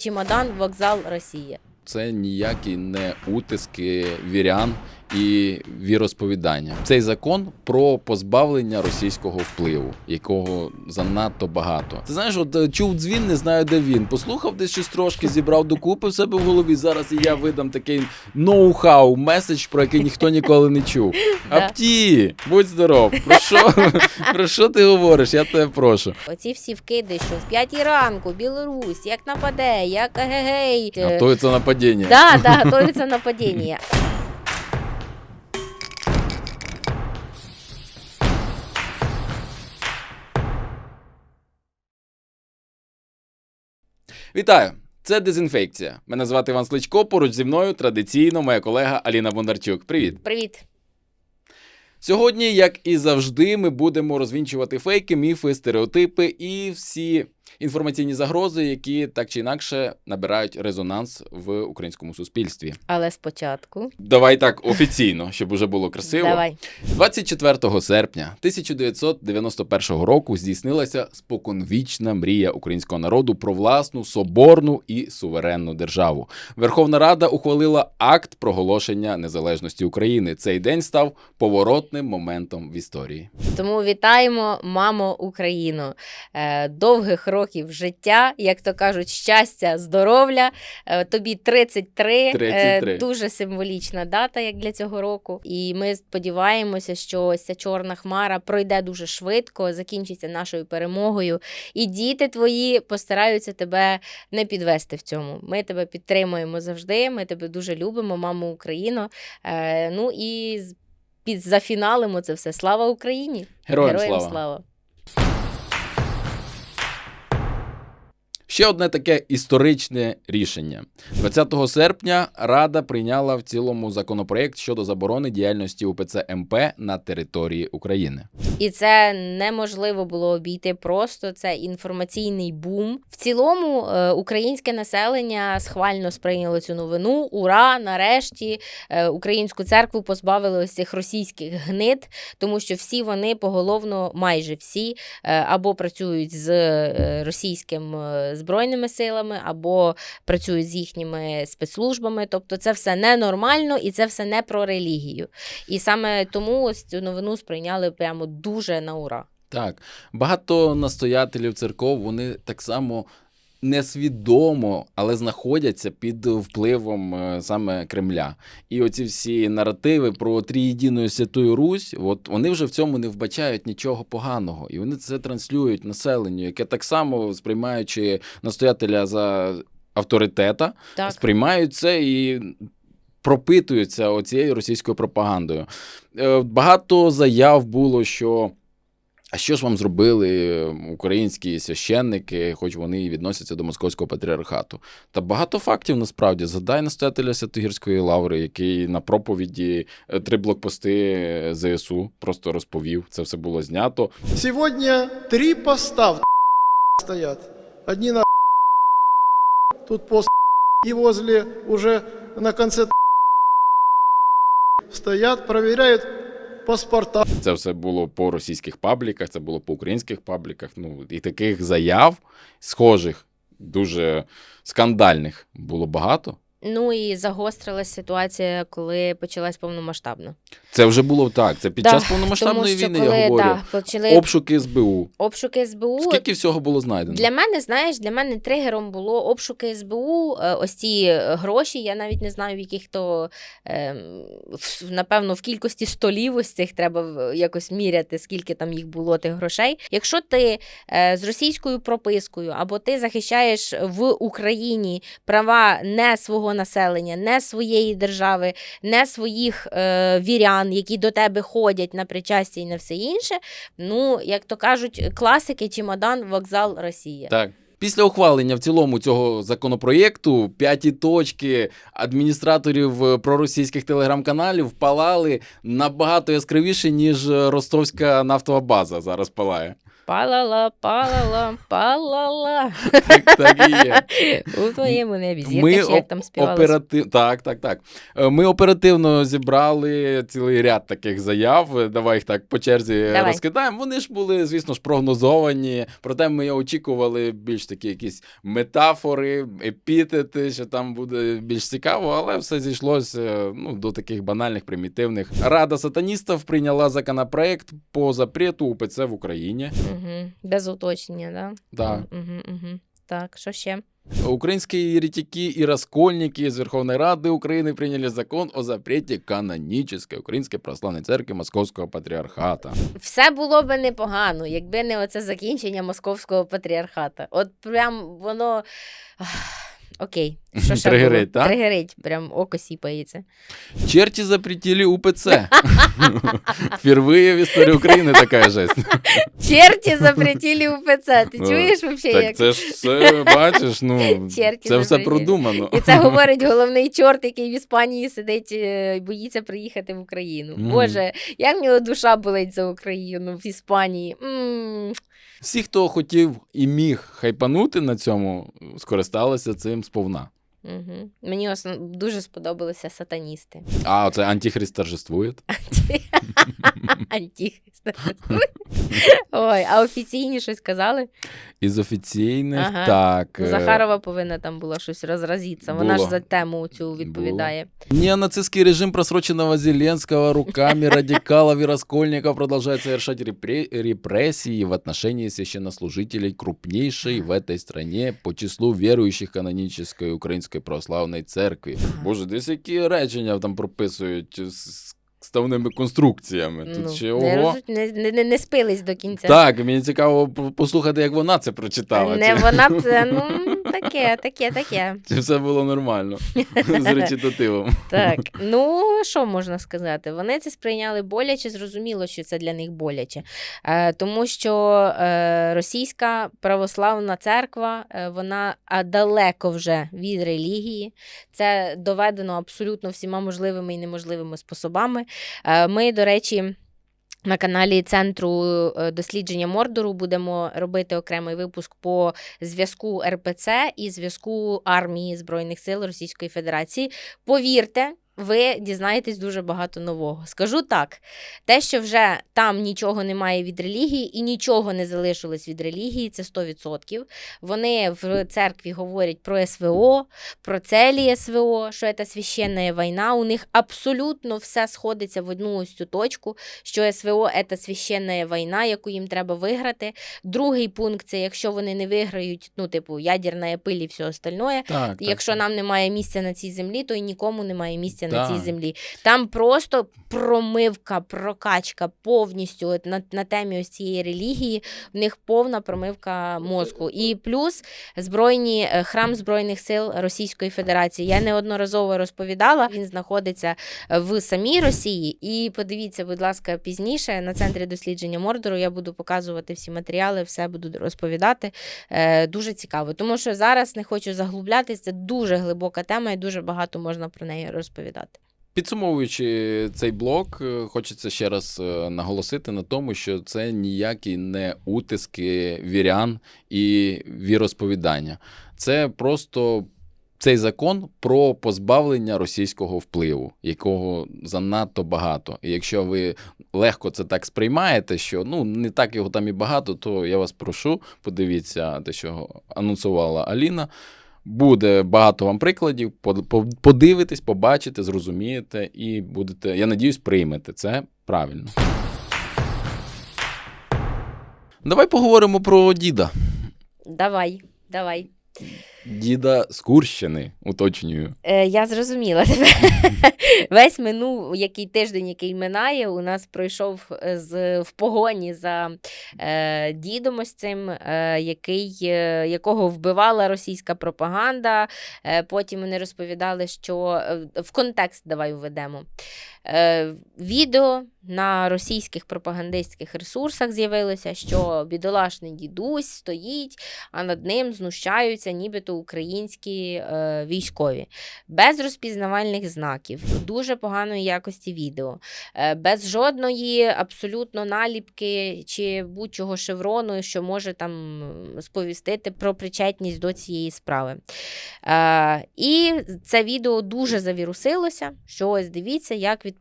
Чемодан, вокзал, Росія. Це ніякі не утиски вірян і віросповідання. Цей закон про позбавлення російського впливу, якого занадто багато. Ти знаєш, от е, чув дзвін, не знаю, де він. Послухав десь щось трошки, зібрав докупи в себе в голові. Зараз і я видам такий ноу-хау, меседж, про який ніхто ніколи не чув. Апті, будь здоров. Про що, про що ти говориш? Я тебе прошу. Оці всі вкиди, що в п'ятій ранку Білорусь, як нападе, як гей. Готується нападіння. Да, да, готується нападіння. Вітаю! Це дезінфекція. Мене звати Іван Сличко. Поруч зі мною традиційно моя колега Аліна Бондарчук. Привіт! Привіт. Сьогодні, як і завжди, ми будемо розвінчувати фейки, міфи, стереотипи і всі інформаційні загрози, які так чи інакше набирають резонанс в українському суспільстві. Але спочатку. Давай так офіційно, щоб уже було красиво. Давай. 24 серпня 1991 року здійснилася споконвічна мрія українського народу про власну соборну і суверенну державу. Верховна Рада ухвалила акт проголошення незалежності України. Цей день став поворотним моментом в історії. Тому вітаємо, мамо Україну. Е, довгих років життя, як то кажуть, щастя, здоров'я. Е, тобі 33. 33. Е, дуже символічна дата, як для цього року. І ми сподіваємося, що ось ця чорна хмара пройде дуже швидко, закінчиться нашою перемогою. І діти твої постараються тебе не підвести в цьому. Ми тебе підтримуємо завжди. Ми тебе дуже любимо, мамо Україно. Е, ну і під зафіналимо це все. Слава Україні! Героям, слава! слава! Ще одне таке історичне рішення. 20 серпня Рада прийняла в цілому законопроект щодо заборони діяльності УПЦ МП на території України. І це неможливо було обійти просто. Це інформаційний бум. В цілому е, українське населення схвально сприйняло цю новину. Ура! Нарешті е, українську церкву позбавили ось цих російських гнид, тому що всі вони поголовно, майже всі, е, або працюють з російським збройними силами, або працюють з їхніми спецслужбами. Тобто, це все ненормально і це все не про релігію. І саме тому ось цю новину сприйняли прямо дуже на ура. Так, багато настоятелів церков вони так само несвідомо, але знаходяться під впливом е, саме Кремля. І оці всі наративи про трієдину Святую Русь, от вони вже в цьому не вбачають нічого поганого. І вони це транслюють населенню, яке так само сприймаючи настоятеля за авторитета, Так. сприймають це і пропитуються оцією російською пропагандою. Е, Багато заяв було, що. А що ж вам зробили українські священники, хоч вони і відносяться до московського патріархату? Та багато фактів насправді. Задай настоятеля Святогірської лаври, який на проповіді е, три блокпости ЗСУ просто розповів. Це все було знято. Сегодня три поста в стоят. Одни на тут пост и возле уже на конце стоят, проверяют паспорта. Це все було по російських пабліках, це було по українських пабліках. Ну і таких заяв, схожих, дуже скандальних, було багато. Ну і загострилась ситуація, коли почалась повномасштабно. Це вже було так. Це під Да, час повномасштабної Тому війни коли, я говорю. Да, почали Обшуки СБУ. обшуки СБУ. Скільки всього було знайдено? Для мене, знаєш, для мене тригером було обшуки СБУ. е, Ось ці е, гроші. Я навіть не знаю, в яких то ем, напевно в кількості столів ось цих треба якось міряти, скільки там їх було тих грошей. Якщо ти е, з російською пропискою або ти захищаєш в Україні права не свого населення, не своєї держави, не своїх е, вірян, які до тебе ходять на причастя і на все інше. Ну, як то кажуть, класики, чемодан, вокзал, Росія. Так. Після ухвалення в цілому цього законопроєкту п'яті точки адміністраторів е, проросійських телеграм-каналів палали набагато яскравіше, ніж е, ростовська нафтова база зараз палає. Палала, палала, палала. Так, так і є. У твоєму небі. Зірка, як там співали? оператив... Так, так, так. Е, Ми оперативно зібрали цілий ряд таких заяв. Е, Давай їх так по черзі Давай. розкидаємо. Вони ж були, звісно ж, прогнозовані. Проте ми очікували більш такі якісь метафори, епітети, що там буде більш цікаво, але все зійшлося ну, до таких банальних, примітивних. Рада сатаністів прийняла законопроект по запрету УПЦ в Україні. Угу. Без уточнення, да? Так. Угу, угу. Так, що ще? Украинские еретики и раскольники из Верховной Рады Украины приняли закон о запреті канонічної Української православної церкви Московського патріархата. Все було би непогано, якби не оце закінчення московського патріархата. От прям воно. Окей. Що ще Тригерить, було? так? Тригерить, прям око сіпається. Черти запретили УПЦ. Впервые в історії України така жесть. Черті запретили УПЦ. Ти Ну, чуєш вообще Так як? це ж все, бачиш, ну, це все запретили. продумано. І це говорить головний чорт, який в Іспанії сидить е, і боїться приїхати в Україну. Мгм. Боже, як в нього душа болить за Україну в Іспанії. м Всі, хто хотів і міг хайпанути на цьому, скористалися цим сповна. Угу. Мені основ... дуже сподобалися сатаністи. А, це антихрист торжествує. Антихрист. Ой, а офіційні щось казали? Із офіційних, Ага. так. Ну, е, Захарова повинна там була щось розразитися. Вона ж за тему цю відповідає. Неонацистский режим просроченного Зеленского руками радикалов и раскольников продолжает совершать репре- репрессии в отношении священнослужителей крупнейшей в этой стране по числу верующих канонической Української православної церкви. Боже, десь які речення там прописують з ставними конструкціями. Тут Ну, ще не, ого. не, не, не, не спились до кінця. Так, мені цікаво послухати, як вона це прочитала. Не Чи- вона це, ну таке, таке, таке. Чи все було нормально з речитативом? Так, ну що можна сказати? Вони це сприйняли боляче, зрозуміло, що це для них боляче. Е, тому що е, російська православна церква, е, вона а, далеко вже від релігії. Це доведено абсолютно всіма можливими і неможливими способами. Е, ми, до речі. На каналі Центру е, дослідження Мордору будемо робити окремий випуск по зв'язку РПЦ і зв'язку армії Збройних сил Російської Федерації. Повірте, ви дізнаєтесь дуже багато нового. Скажу так: те, що вже там нічого немає від релігії і нічого не залишилось від релігії, це 100%. Вони в церкві говорять про СВО, про целі СВО, що це священна війна. У них абсолютно все сходиться в одну ось цю точку, що СВО це священна війна, яку їм треба виграти. Другий пункт це якщо вони не виграють, ну, типу, ядерна пиль і все остальное. Так, Якщо так. нам немає місця на цій землі, то і нікому немає місця на цій землі. Там просто промивка, прокачка повністю от на, на темі ось цієї релігії. В них повна промивка мозку. І плюс збройні е, храм Збройних сил Російської Федерації. Я неодноразово розповідала. Він знаходиться е, в самій Росії. І подивіться, будь ласка, пізніше на центрі дослідження Мордору я буду показувати всі матеріали, все буду розповідати. Е, дуже цікаво. Тому що зараз не хочу заглублятись. Це дуже глибока тема і дуже багато можна про неї розповідати. Підсумовуючи цей блок, е, хочеться ще раз е, наголосити на тому, що це ніякі не утиски вірян і віросповідання. Це просто цей закон про позбавлення російського впливу, якого занадто багато. І якщо ви легко це так сприймаєте, що ну не так його там і багато, то я вас прошу, подивіться те, що анонсувала Аліна. Буде багато вам прикладів, под- подивитесь, побачите, зрозумієте і будете, я надіюсь, приймете це правильно. Давай поговоримо про діда. Давай, давай. Діда з Курщини, уточнюю. Е, я зрозуміла тебе. Весь минув, який тиждень, який минає, у нас пройшов е, з, в погоні за е, дідом ось цим, е, який, е, якого вбивала російська пропаганда. Е, потім вони розповідали, що е, в контекст давай введемо. Е, відео на російських пропагандистських ресурсах з'явилося, що бідолашний дідусь стоїть, а над ним знущаються нібито українські е, військові без розпізнавальних знаків, дуже поганої якості відео, е, без жодної абсолютно наліпки чи будь-чого шеврону, що може там сповістити про причетність до цієї справи. І це відео дуже завірусилося. Що ось дивіться, як, від,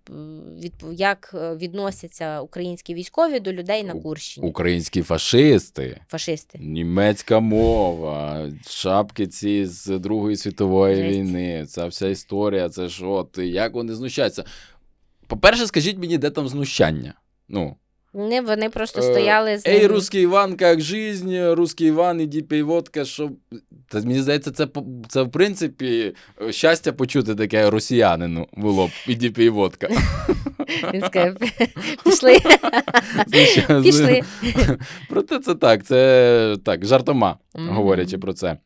від, як е, відносяться українські військові до людей на Курщині. Українські фашисти. Фашисти. Німецька мова, шапки ці з Другої світової Жесть. війни. Ця вся історія, це ж от як вони знущаються. По-перше, скажіть мені, де там знущання? Ну, Вони, вони просто Е, стояли з Ей, русський Іван, як жизнь, русський Іван, іди пий водка, що. Та мені здається, це, це в принципі е, щастя почути таке росіянину було б, іди пий водка. Він сказав, пішли, пішли. Проте це так, це так, жартома, говорячи про це.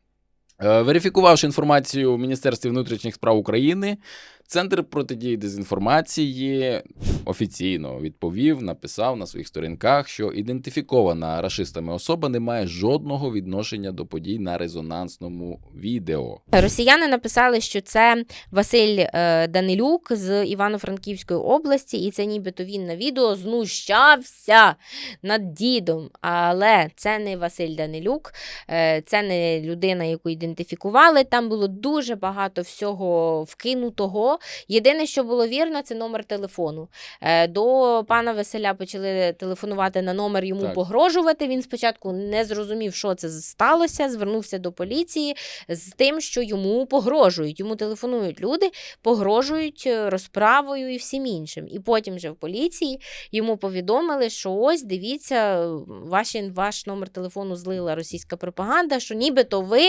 Е, Верифікувавши інформацію у Міністерстві внутрішніх справ України, Центр протидії дезінформації офіційно відповів, написав на своїх сторінках, що ідентифікована рашистами особа не має жодного відношення до подій на резонансному відео. Росіяни написали, що це Василь е, Данилюк з Івано-Франківської області, і це нібито він на відео знущався над дідом. Але це не Василь Данилюк, е, це не людина, яку ідентифікували. Там було дуже багато всього вкинутого. Єдине, що було вірно, це номер телефону. Е, До пана Василя почали телефонувати на номер, йому Так. погрожувати. Він спочатку не зрозумів, що це сталося, звернувся до поліції з тим, що йому погрожують. Йому телефонують люди, погрожують е, розправою і всім іншим. І потім вже в поліції йому повідомили, що ось дивіться, ваші, ваш номер телефону злила російська пропаганда, що нібито ви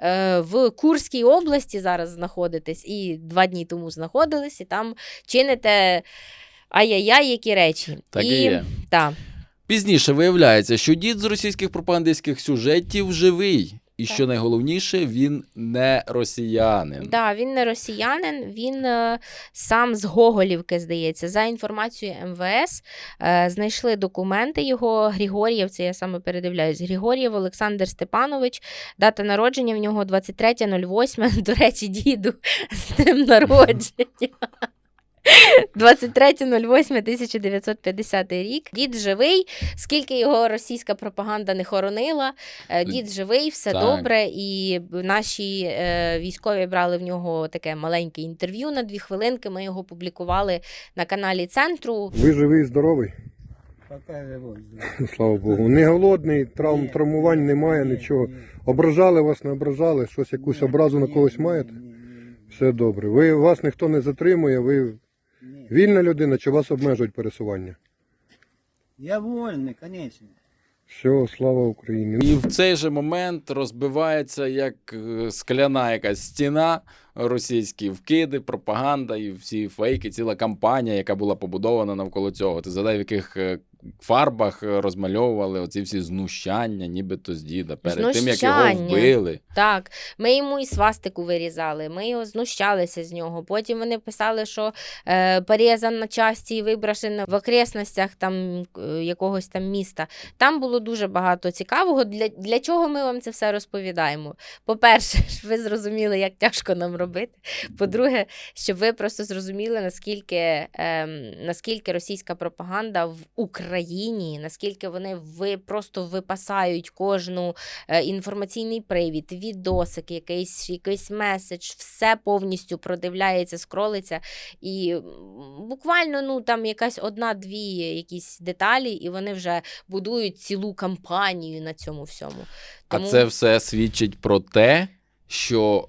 е, в Курській області зараз знаходитесь і два дні тому знаходились, і там чините. Ай-яй-яй, які речі. Так і є. Та. Пізніше виявляється, що дід з російських пропагандистських сюжетів живий. І Так. що найголовніше, він не росіянин. Да, він не росіянин, він е, сам з Гоголівки, здається. За інформацією МВС е, знайшли документи його. Григор'єв, це я саме передивляюсь. Григор'єв Олександр Степанович, дата народження в нього 23.08. До речі, діду з ним народження. 23.08.1950 рік. Дід живий, скільки його російська пропаганда не хоронила. е, Дід живий, все Так. добре. І наші е, військові брали в нього таке маленьке інтерв'ю на дві хвилинки. Ми його публікували на каналі центру. Ви живий, здоровий, слава Богу. Не голодний, травм, Ні. травмувань немає, Ні, нічого. ні. Ображали вас, не ображали, щось якусь Ні, образу на когось ні, маєте? ні, ні, ні. Все добре. Ви вас ніхто не затримує, ви Ні. вільна людина чи вас обмежують пересування? Я вольний, звісно. Все, слава Україні. І в цей же момент розбивається як е, скляна якась стіна, російські вкиди, пропаганда і всі фейки, ціла кампанія, яка була побудована навколо цього. Ти задай, в яких е, фарбах е, розмальовували оці всі знущання, нібито з діда, перед тим, як його вбили. Так, ми йому і свастику вирізали, ми його знущалися з нього. Потім вони писали, що е, порізан на часті і вибрашен в окресностях там е, якогось там міста. Там було дуже багато цікавого. Для, для чого ми вам це все розповідаємо? По-перше, щоб ви зрозуміли, як тяжко нам робити. По-друге, щоб ви просто зрозуміли, наскільки, ем, наскільки російська пропаганда в Україні, наскільки вони ви просто випасають кожну е, інформаційний привід, відосик, якийсь, якийсь меседж, все повністю продивляється, скролиться. І буквально ну, там якась одна-дві якісь деталі, і вони вже будують цілу кампанію на цьому всьому. А це все свідчить про те, що.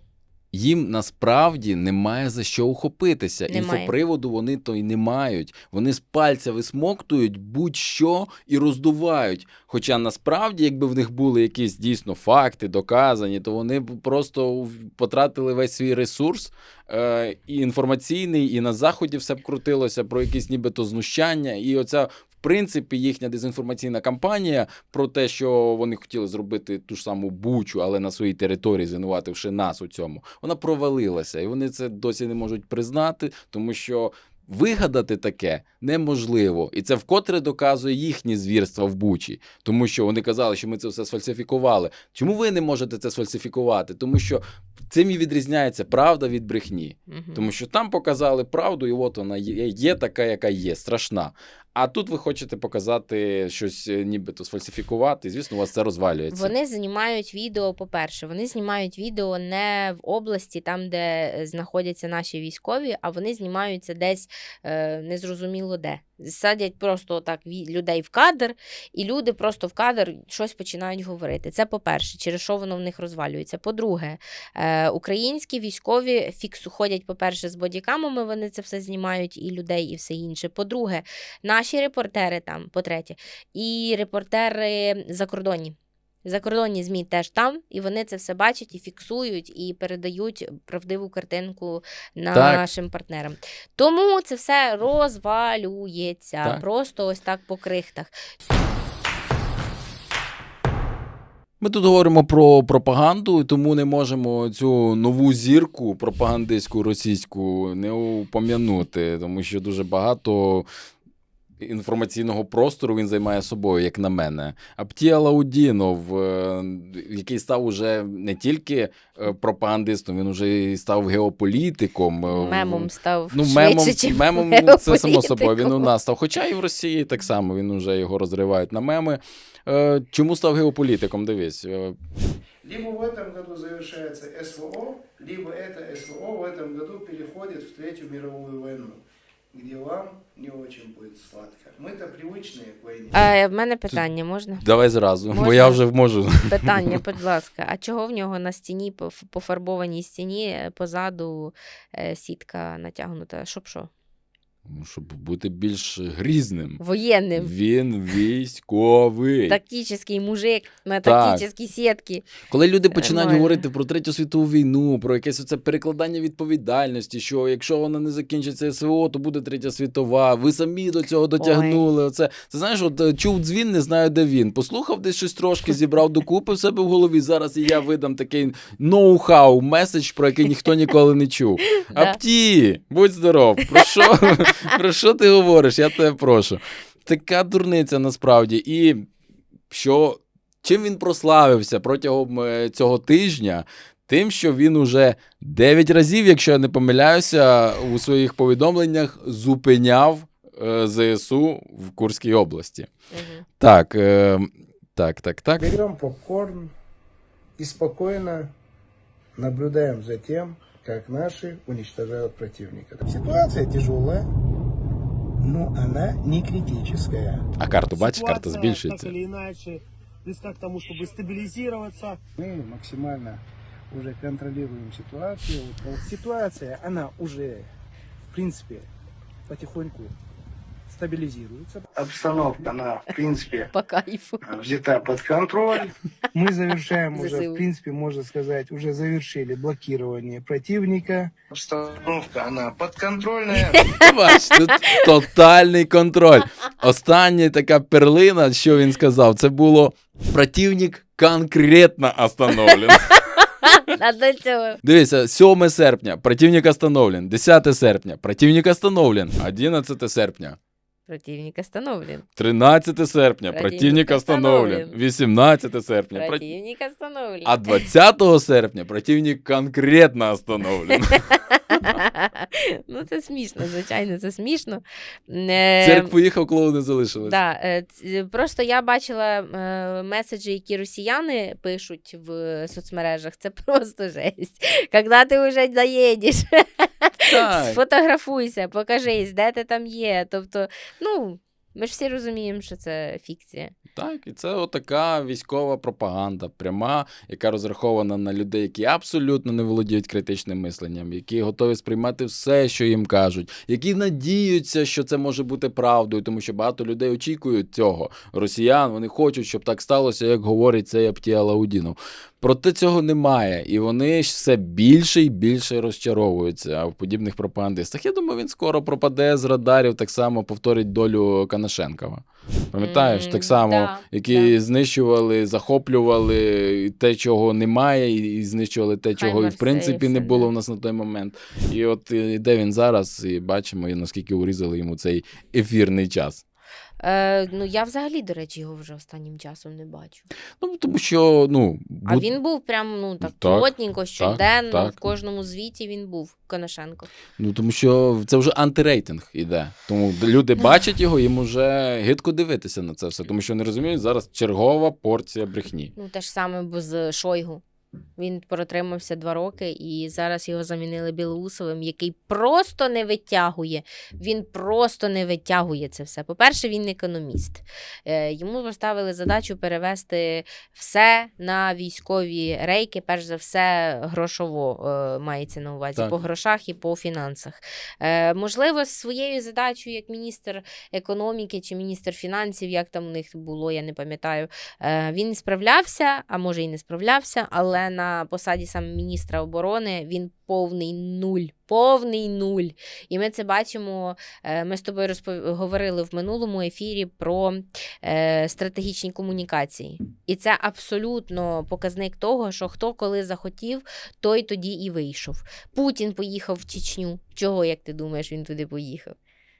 Їм насправді немає за що ухопитися. Немає. Інфоприводу вони то й не мають. Вони з пальця висмоктують будь-що і роздувають. Хоча насправді, якби в них були якісь дійсно факти доказані, то вони б просто потратили весь свій ресурс е, і інформаційний, і на заході все б крутилося про якісь нібито знущання. І оця, в принципі, їхня дезінформаційна кампанія про те, що вони хотіли зробити ту ж саму бучу, але на своїй території, звинувативши нас у цьому, вона провалилася. І вони це досі не можуть признати, тому що. Вигадати таке неможливо, і це вкотре доказує їхні звірства в Бучі, тому що вони казали, що ми це все сфальсифікували. Чому ви не можете це сфальсифікувати? Тому що цим і відрізняється правда від брехні. Мгм. Тому що там показали правду, і от вона є, є така, яка є, страшна. А тут ви хочете показати щось, е, нібито сфальсифікувати, звісно, у вас це розвалюється. Вони знімають відео, по-перше, вони знімають відео не в області, там, де е, знаходяться наші військові, а вони знімаються десь е, незрозуміло де. Садять просто так людей в кадр, і люди просто в кадр щось починають говорити. Це по-перше, через що воно в них розвалюється. По-друге, е, українські військові фіксу ходять, по-перше, з бодікамами, вони це все знімають, і людей, і все інше. По-друге, наші репортери там, по-третє, і репортери закордонні. Закордонні ЗМІ теж там, і вони це все бачать і фіксують, і передають правдиву картинку Так. нашим партнерам. Тому це все розвалюється. Так. Просто ось так по крихтах. Ми тут говоримо про пропаганду, і тому не можемо цю нову зірку пропагандистську російську не упом'янути, тому що дуже багато Інформаційного простору він займає собою, як на мене. Аптія Лаудінов, е, який став уже не тільки е, пропагандистом, він уже і став геополітиком. е, Мемом став Ну, швидше, мемом, чим мемом це само собою. Він геополітиком. у нас став. Хоча і в Росії так само він уже його розривають на меми. Е, чому став геополітиком? Дивись. е, Либо в этом году завершается СВО, либо это СВО в этом году переходит в Третью мировую войну, где вам не очень будет сладко. Мы-то привычные к войне. А, в мене питання можна? Давай зразу, бо Можна? я вже можу. Питання, будь ласка, а чого в нього на стіні, по ф- пофарбованій стіні, е, позаду е, сітка натягнута? Щоб що? Щоб бути більш грізним. Воєнним. Він військовий. Тактичний мужик на Так. тактичній сітці. Коли люди починають Нормально. говорити про третю світову війну, про якесь оце перекладання відповідальності, що якщо вона не закінчиться СВО, то буде третя світова. Ви самі до цього дотягнули. Оце це знаєш, от е, чув дзвін, не знаю, де він. Послухав десь щось трошки, зібрав докупи в себе в голові. Зараз і я видам такий ноу-хау меседж, про який ніхто ніколи не чув. Да. Апті, будь здоров. Про що, про що ти говориш? Я тебе прошу. Така дурниця насправді. І що чим він прославився протягом е, цього тижня? Тим, що він уже 9 разів, якщо я не помиляюся, у своїх повідомленнях зупиняв е, ЗСУ в Курській області. Мгм. Так, е, так, так, так. Берем попкорн и спокойно наблюдаем за тем, как наши уничтожают противника. Ситуация тяжелая, но она не критическая. А карту бачиш, карта збільшується. Так или иначе, близка к тому, чтобы стабилизироваться. Мы максимально уже контролируем ситуацию. Вот Ситуация, она уже, в принципе, потихоньку стабилизируется. Обстановка, она, в принципе, По кайфу. взята под контроль. Мы завершаем уже, в принципе, можно сказать, уже завершили блокирование противника. Обстановка, она подконтрольная. Бач, тут тотальний контроль. Остання така перлина, що він сказав, це було противник конкретно остановлен. Цього. Дивіться, 7 серпня противник остановлен, 10 серпня противник остановлен, 11 серпня, Противник остановлен. 13 серпня Противник противник остановлен, остановлен. 18 серпня, про- Противник остановлен. а 20 серпня противник конкретно остановлен. ну, це смішно, звичайно, це смішно. Е, Цирк поїхав, клоуни залишились. Да, е, просто я бачила е, меседжі, які росіяни пишуть в соцмережах. Це просто жесть. Коли ти вже доїдеш, Так. сфотографуйся, покажись, де ти там є. Тобто, ну. Ми ж всі розуміємо, що це фікція. Так, і це отака військова пропаганда, пряма, яка розрахована на людей, які абсолютно не володіють критичним мисленням, які готові сприймати все, що їм кажуть, які надіються, що це може бути правдою, тому що багато людей очікують цього. Росіян вони хочуть, щоб так сталося, як говорить цей Аптія Лаудінов. Проте цього немає, і вони все більше і більше розчаровуються в подібних пропагандистах. Я думаю, він скоро пропаде з радарів, так само повторить долю Канашенкова. Пам'ятаєш, так само, да, які да. знищували, захоплювали те, чого немає, і знищували те, чого і в принципі не було в нас на той момент. І от і де він зараз, і бачимо, і наскільки урізали йому цей ефірний час. Е, ну я взагалі, до речі, його вже останнім часом не бачу. Ну, тому що, ну, А буд- він був прям ну так, Так, плотненько, щоденно, так. в кожному звіті він був Коношенко. Ну, тому що це вже антирейтинг іде. Тому люди бачать його, їм вже гидко дивитися на це все, тому що не розуміють, зараз чергова порція брехні. Ну, те ж саме бо з Шойгу. Він протримався два роки, і зараз його замінили Білоусовим, який просто не витягує. Він просто не витягує це все. По-перше, він економіст. Е, Йому поставили задачу перевести все на військові рейки, перш за все, грошово е, мається на увазі, Так. по грошах і по фінансах. Е, Можливо, своєю задачею, як міністр економіки чи міністр фінансів, як там у них було, я не пам'ятаю. Він справлявся, а може і не справлявся, але на посаді саме міністра оборони він повний нуль. Повний нуль. І ми це бачимо. е, Ми з тобою розпов... говорили в минулому ефірі про е, стратегічні комунікації. І це абсолютно показник того, що хто коли захотів, той тоді і вийшов. Путін поїхав в Чечню. Чого, як ти думаєш, він туди поїхав?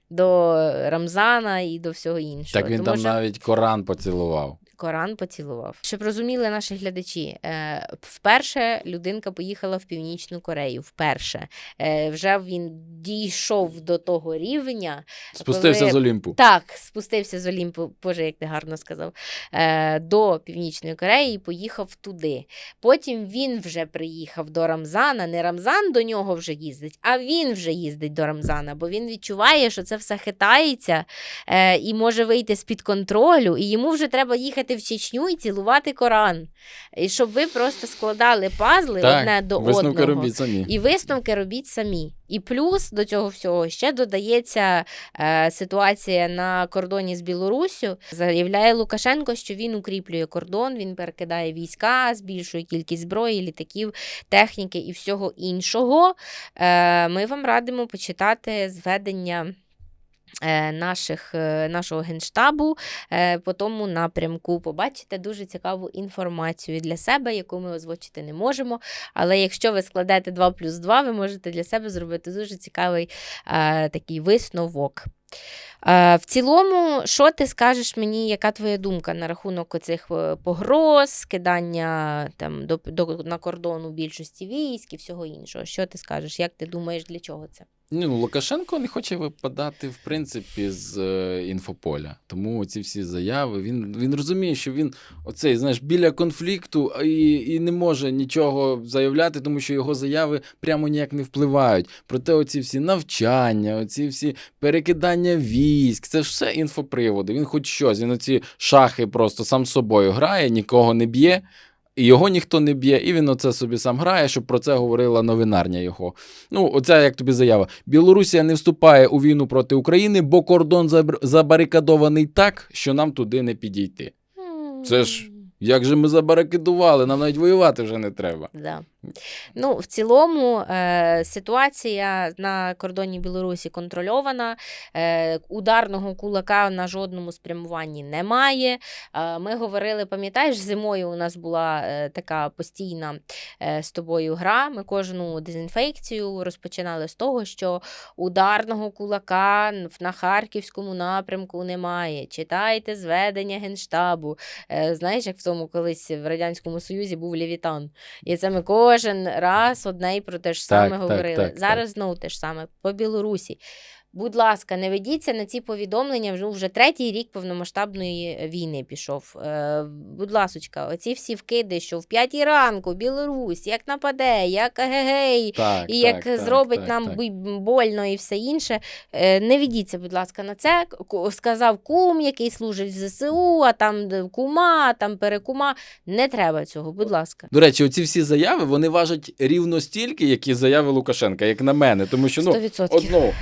До Рамзана і до всього іншого. Так він Тому там що- навіть Коран поцілував. Коран поцілував. Щоб розуміли наші глядачі, е, вперше людинка поїхала в Північну Корею. Вперше е, вже він дійшов до того рівня. Спустився коли- з Олімпу. Так, спустився з Олімпу, боже, як ти гарно сказав, е, до Північної Кореї і поїхав туди. Потім він вже приїхав до Рамзана. Не Рамзан до нього вже їздить, а він вже їздить до Рамзана, бо він відчуває, що це все хитається і може вийти з-під контролю, і йому вже треба їхати в Чечню і цілувати Коран. І щоб ви просто складали пазли одне до висновки одного. робіть самі. І висновки робіть самі. І плюс до цього всього ще додається е, ситуація на кордоні з Білоруссю. Заявляє Лукашенко, що він укріплює кордон, він перекидає війська, збільшує кількість зброї, літаків, техніки і всього іншого. Е, ми вам радимо почитати зведення. Е, Наших, е, нашого генштабу е, по тому напрямку побачите дуже цікаву інформацію для себе, яку ми озвучити не можемо. Але якщо ви складете 2 плюс 2, ви можете для себе зробити дуже цікавий такий висновок. В цілому, що ти скажеш мені, яка твоя думка на рахунок оцих е, погроз, скидання там, до, до, на кордону більшості військ і всього іншого? Що ти скажеш? Як ти думаєш, для чого це? Ні, ну Лукашенко не хоче випадати, в принципі, з е, інфополя. Тому ці всі заяви. Він, він розуміє, що він оцей, знаєш, біля конфлікту і, і не може нічого заявляти, тому що його заяви прямо ніяк не впливають. Проте оці всі навчання, оці всі перекидання військ, це ж все інфоприводи. Він хоч щось, він оці шахи просто сам собою грає, нікого не б'є. І його ніхто не б'є, і він оце собі сам грає, щоб про це говорила новинарня його. Ну, оця як тобі заява. Білорусія не вступає у війну проти України, бо кордон забр- забарикадований так, що нам туди не підійти. Це ж- Як же ми забарикадували, нам навіть воювати вже не треба. Да. Ну, в цілому е, ситуація на кордоні Білорусі контрольована. Е, ударного кулака на жодному спрямуванні немає. Е, ми говорили, пам'ятаєш, зимою у нас була е, така постійна е, з тобою гра. Ми кожну дезінфекцію розпочинали з того, що ударного кулака на харківському напрямку немає. Читайте зведення Генштабу. Е, знаєш, як в тому колись в Радянському Союзі був Левітан. І це ми кожен раз одне і про те ж саме так, говорили. так, Зараз знову те ж саме по Білорусі. Будь ласка, не ведіться на ці повідомлення. Вже вже третій рік повномасштабної війни пішов. Е, будь ласочка, оці всі вкиди, що в п'ятій ранку Білорусь як нападе, як гегей, Так, і так, як так, зробить так, нам так. больно і все інше. Е, Не ведіться, будь ласка, на це. Сказав кум, який служить в ЗСУ, а там кума, там перекума. Не треба цього, будь ласка. До речі, оці всі заяви вони важать рівно стільки, як і заяви Лукашенка, як на мене. Тому що ну, 100%. одно,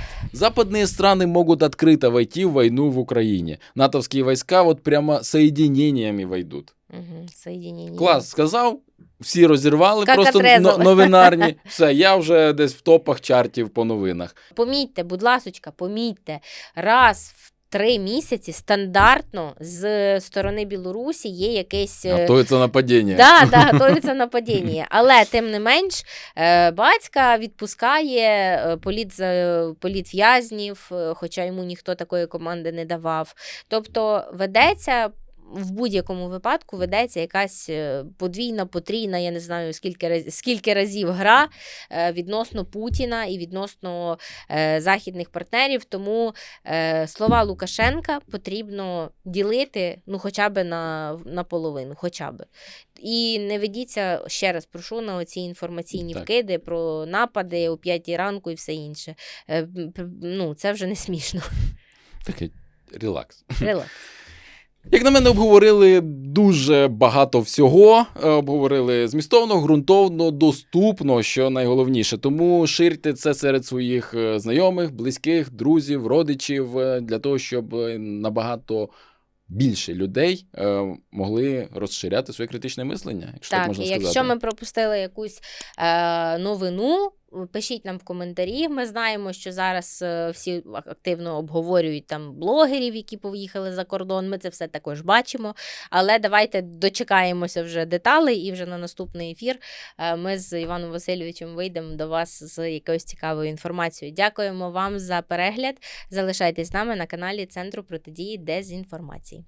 западные страны могут открыто войти в войну в Украине. Натовские войска вот прямо соединениями войдут. Угу, соединення. Клас сказав, всі розірвали, Как просто отрезали. но- новинарні. Все, я вже десь в топах чартів по новинах. Помітьте, будь ласочка, помітьте, раз в три місяці стандартно з сторони Білорусі є якесь. е, Готується нападіння. Да, да, готується нападіння. Але тим не менш, е, батька відпускає е, політ, політв'язнів, хоча йому ніхто такої команди не давав. Тобто ведеться. В будь-якому випадку ведеться якась е, подвійна, потрійна, я не знаю скільки раз, скільки разів гра е, відносно Путіна і відносно е, західних партнерів. Тому слова Лукашенка потрібно ділити ну, хоча б на, на половину. Хоча б. І не ведіться, ще раз прошу, на оці інформаційні Так. вкиди про напади о 5 ранку і все інше. Ну, це вже не смішно. Такий релакс. Релакс. Як на мене, обговорили дуже багато всього. Е, Обговорили змістовно, ґрунтовно, доступно, що найголовніше. Тому ширте це серед своїх е, знайомих, близьких, друзів, родичів, е, для того, щоб набагато більше людей е, могли розширяти своє критичне мислення, якщо так, Так, можна і сказати. якщо ми пропустили якусь е, новину, пишіть нам в коментарі. Ми знаємо, що зараз е, всі активно обговорюють там блогерів, які поїхали за кордон. Ми це все також бачимо. Але давайте дочекаємося вже деталей, і вже на наступний ефір е, ми з Іваном Васильовичем вийдемо до вас з якоюсь цікавою інформацією. Дякуємо вам за перегляд. Залишайтесь з нами на каналі Центру протидії дезінформації.